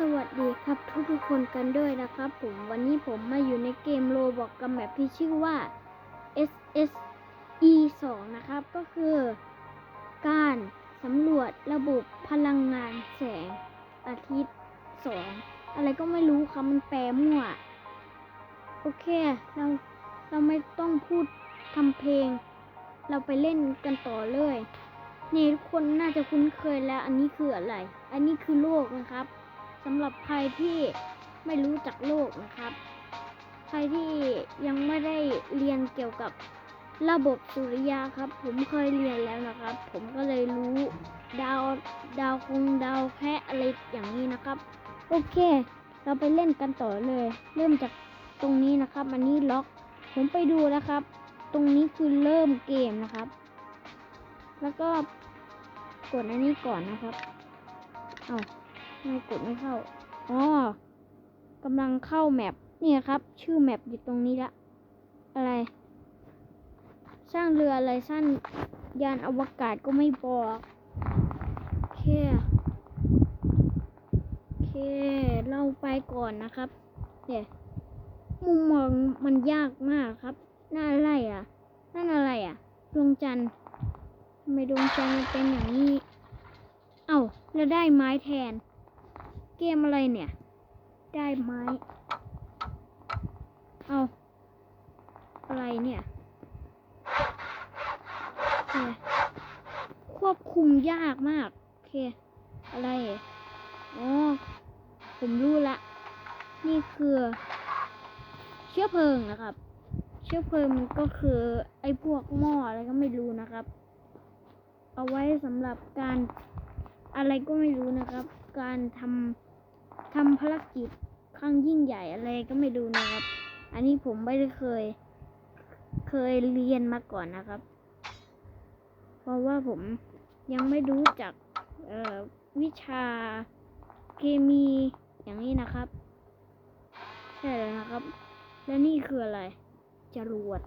สวัสดีครับทุกทุกคนกันด้วยนะครับผมวันนี้ผมมาอยู่ในเกมโลบอกกับแมปที่ชื่อว่า SSE 2นะครับก็คือ การสำรวจระบบพลังงานแสงอาทิตย์ 2 อะไรก็ไม่รู้ครับมันแปลมั่ว โอเค เราเราไม่ต้องพูดทำเพลง เราไปเล่นกันต่อเลยนี่ทุกคนน่าจะคุ้นเคยแล้วอันนี้คืออะไร อันนี้คือโลกนะครับ สำหรับใครที่ไม่รู้จักโลกนะครับ ใครที่ยังไม่ได้เรียนเกี่ยวกับระบบสุริยะครับ ผมเคยเรียนแล้วนะครับ ผมก็เลยรู้ดาวดาวคงดาวแคะอะไรอย่างนี้นะครับ โอเค เราไปเล่นกันต่อเลย เริ่มจากตรงนี้นะครับ อันนี้ล็อก ผมไปดูแล้วครับ ตรงนี้คือเริ่มเกมนะครับ แล้วก็กดอันนี้ก่อนนะครับ เอาทำ ไม่กดไม่เข้า อ๋อกำลังเข้าแมปนี่ครับ ชื่อแมปอยู่ตรงนี้ละ อะไร สร้างเรืออะไรสร้างยานอวกาศก็ไม่บอกโอเคโอเค เราไปก่อนนะครับเนี่ยมุมมองมันยากมากครับน่าอะไรอะนั่นอะไรอะดวงจันทร์ทำไมดวงจันทร์มันเป็นอย่างนี้ เอ้า แล้วได้ไม้แทน เกมอะไรเนี่ย ได้ไหมเอาอะไรเนี่ยโอเคควบคุมยากมากโอเค อะไรอ๋อผมรู้ละ นี่คือ เชื้อเพลิงนะครับ เชื้อเพลิงมันก็คือ ไอ้พวกหม้ออะไรก็ไม่รู้นะครับ เอาไว้สำหรับการ อะไรก็ไม่รู้นะครับ การทำทำภารกิจครั้งยิ่งใหญ่อะไรก็ไม่รู้นะครับ อันนี้ผมไม่ได้เคย เคยเรียนมาก่อนนะครับ เพราะว่าผมยังไม่รู้จักวิชาเคมีอย่างนี้นะครับ ใช่แล้วนะครับ และนี่คืออะไร จรวด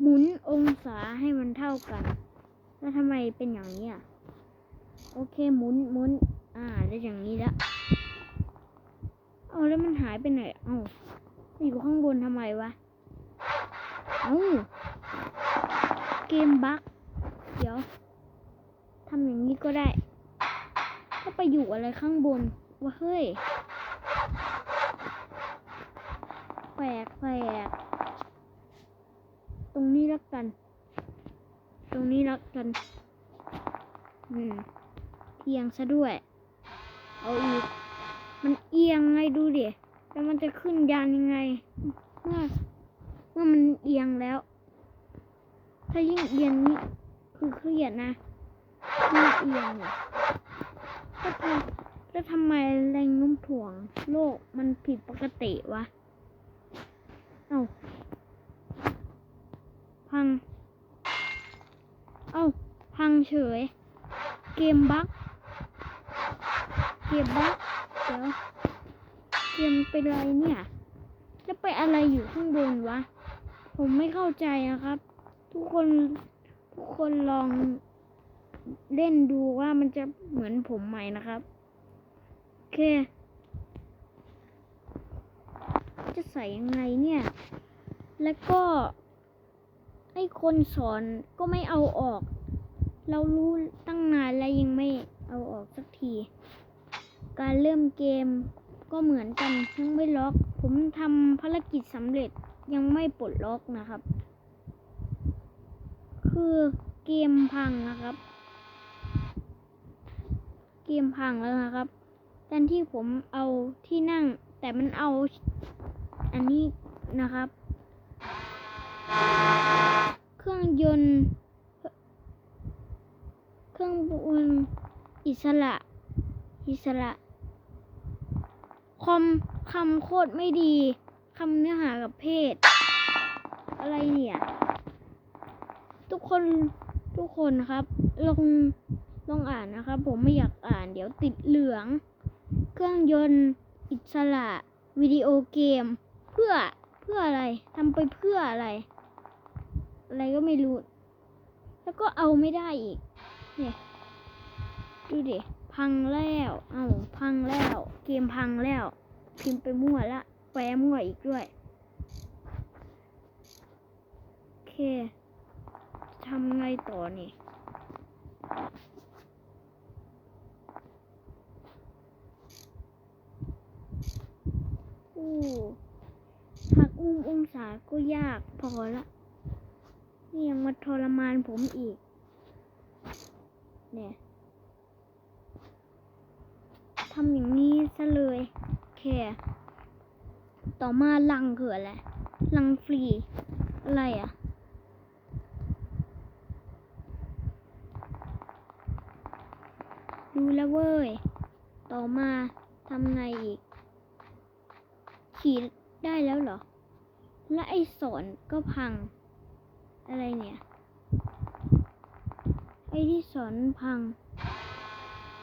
หมุนองศาให้มันเท่ากัน แล้วทำไมเป็นอย่างนี้อะ โอเคหมุนหมุนอ่าได้อย่างนี้แล้วเอาแล้วมันหายไปไหนเอ้าอยู่ข้างบนทำไมวะเอ้าเกมบั๊กเดี๋ยวทำอย่างนี้ก็ได้ก็ไปอยู่อะไรข้างบนวะเฮ้ยแปลกแปลกตรงนี้แล้วกัน ตรงนี้แล้วกัน อืม เอียงซะด้วย เอาอีก มันเอียงไงดูดิแล้วมันจะขึ้นยานยังไง เมื่อเมื่อมันเอียงแล้ว ถ้ายิ่งเอียงนี่คือเครียดนะนี่เอียงเนี่ยแล้วทำแล้วทำไมแรงโน้มถ่วงโลกมันผิดปกติวะ เอ้า พัง เอ้า พังเฉย เกมบั๊ก เกมบั๊กเดี๋ยวเกมเป็นไรเนี่ยแล้วไปอะไรอยู่ข้างบนวะ ผมไม่เข้าใจนะครับ ทุกคนทุกคนลองเล่นดูว่ามันจะเหมือนผมไหมนะครับ โอเค จะใส่ยังไงเนี่ย แล้วก็ไอ้คนสอนก็ไม่เอาออก เรารู้ตั้งนานแล้วยังไม่เอาออกสักที เริ่มเกมก็เหมือนกันยังไม่ล็อก ผมทำภารกิจสำเร็จยังไม่ปลดล็อกนะครับ คือเกมพังนะครับ เกมพังแล้วนะครับแทนที่ผมเอาที่นั่ง แต่มันเอาอันนี้นะครับ เครื่องยนต์ เครื่องยนอิสระ อิสระ คอมคำโคตรไม่ดีคำเนื้อหากับเพศ อะไรเนี่ย ทุกคนทุกคนครับ ลองลองอ่านนะครับ ผมไม่อยากอ่านเดี๋ยวติดเหลือง เครื่องยนต์อิสระวิดีโอเกม เพื่อเพื่ออะไรทำไปเพื่ออะไร อะไรก็ไม่รู้ แล้วก็เอาไม่ได้อีก เนี่ย ดูดิ พังแล้วเอ้าพังแล้ว เกมพังแล้ว พิมพ์ไปมั่วละแปลมั่วอีกด้วย โอเคทำไงต่อนี่อู้หักอุ้มองศาก็ยากพอละนี่ยังมาทรมานผมอีก เนี่ย ทำอย่างนี้ซะเลยแค่ต่อมาลังคืออะไรลังฟรี อะไรอะดูแล้วเว้ย ต่อมาทำไงอีก ขี่ได้แล้วเหรอ และไอ้สอนก็พัง อะไรเนี่ย ไอ้ที่สอนพัง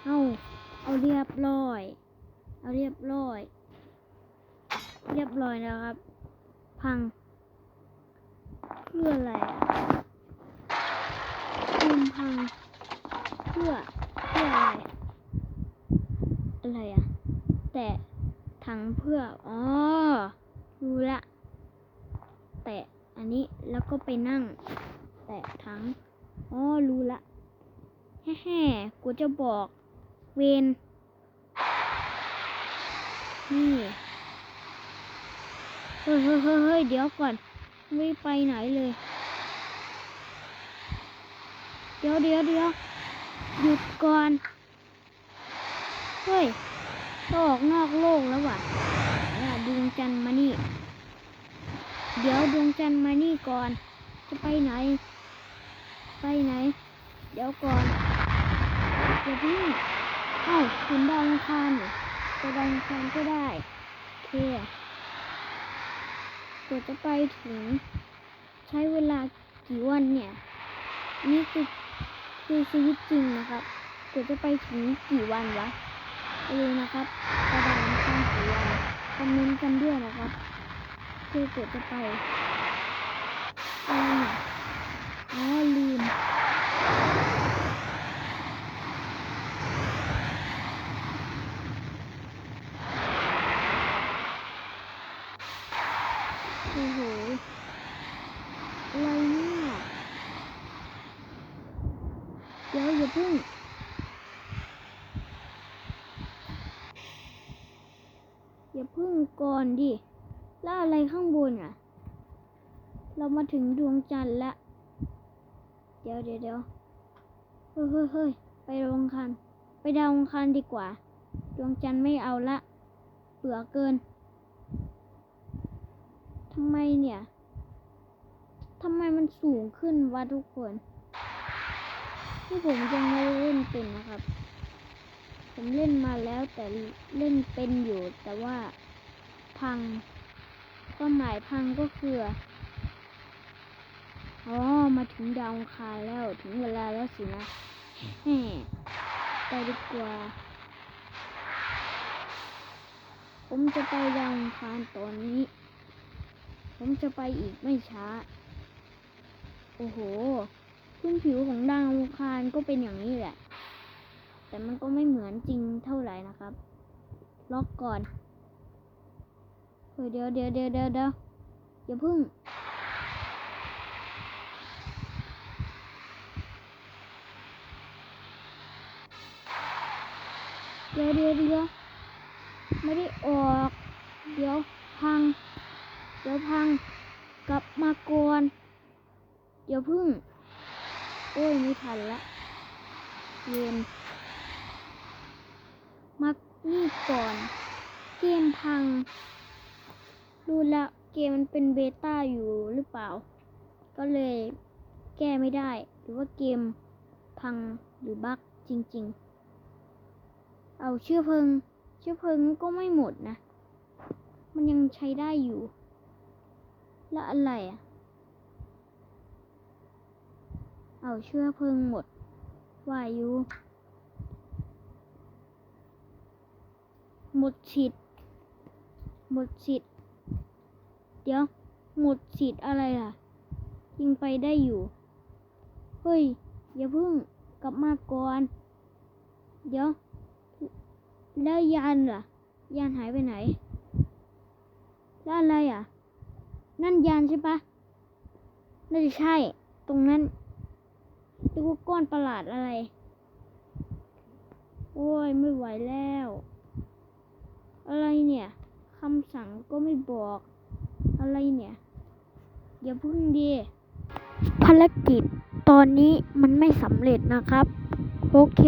เอ้า เอาเรียบร้อย เอาเรียบร้อย เรียบร้อยแล้วครับ พังเพื่ออะไรอะคุมพังเพื่อเพื่ออะไรอะไรอะ แต่ถังเพื่ออ๋อรู้ละ แตะอันนี้แล้วก็ไปนั่ง แตะถังอ๋อรู้ละฮ่แฮ่ๆกูจะบอก เวนนี่เฮ้ยเฮ้ยเฮ้ยเดี๋ยวก่อน ไม่ไปไหนเลย เดี๋ยวเดี๋ยวเดี๋ยวหยุดก่อน เฮ้ยออกนอกโลกแล้วว่ะอะดวงจันทร์มานี่ เดี๋ยวดวงจันทร์มานี่ก่อน จะไปไหน ไปไหน เดี๋ยวก่อนเดี๋ยวพี่ เอ้าคุณดาวอังคารนี่ไปดาวอังคารก็ได้โอเคกว่าจะไปถึง ใช้เวลากี่วันเนี่ย นี่คือคือชีวิตจริงนะครับกว่าจะไปถึงกี่วันวะไปดูนะครับไปดาวอังคารกี่วันคอมเมนต์กันด้วยนะครับ คือกว่าจะไปอะไรเนี่ยอ๋อลืม โอ้โหอะไรเนี่ยเดี๋ยวอย่าเพิ่งอย่าเพิ่งก่อนดิ แล้วอะไรข้างบนอะ เรามาถึงดวงจันทร์แล้ว เดี๋ยวเดี๋ยวเดี๋ยวเฮ้ยเฮ้ยเฮ้ยไปดวงคารไปดาวองคารดีกว่า ดวงจันทร์ไม่เอาละ เบื่อเกิน ทำไมเนี่ยทำไมมันสูงขึ้นวะทุกคนที่ผมยังไม่เล่นเป็นนะครับ ผมเล่นมาแล้วแต่เล่นเป็นอยู่ แต่ว่าพังความหมายพังก็คืออ๋อมาถึงดาวอังคาแล้วถึงเวลาแล้วสินะแหมไปดีกว่า ผมจะไปดาวอังคารตอนนี้ ผมจะไปอีกไม่ช้า โอ้โหพื้นผิวของดาวอังคารก็เป็นอย่างนี้แหละ แต่มันก็ไม่เหมือนจริงเท่าไหร่นะครับ ล็อกก่อนเฮ้ยเดี๋ยวเดี๋ยวเดี๋ยวเดี๋ยวเดี๋ยวอย่าพึ่งเดี๋ยวเดี๋ยวเดี๋ยวไม่ได้ออก เดี๋ยวพัง เดี๋ยวพังกลับมาก่อนเดี๋ยวพึ่ง โอ้ยไม่ทันละเย็นมานี่ก่อน เกมพัง ดูแล้วเกมมันเป็นเบต้าอยู่หรือเปล่า ก็เลยแก้ไม่ได้ หรือว่าเกมพังหรือบั๊กจริง ๆ เอาเชื้อเพิง เชื้อเพิงก็ไม่หมดนะ มันยังใช้ได้อยู่ แล้วอะไรอะ เอาเชื้อเพลิงหมด วายุหมดสิทธิ์หมดสิทธิ์เดี๋ยว หมดสิทธิ์อะไรล่ะ ยิงไปได้อยู่ เฮ้ย อย่าเพิ่งกลับมาก่อน เดี๋ยว แล้วยานล่ะ ยานหายไปไหน แล้วอะไรอะ นั่นยานใช่ปะน่าจะใช่ ตรงนั้นดูก้อนประหลาดอะไร โอ้ยไม่ไหวแล้ว อะไรเนี่ยคำสั่งก็ไม่บอก อะไรเนี่ย อย่าพึ่งดีภารกิจตอนนี้มันไม่สำเร็จนะครับ โอเค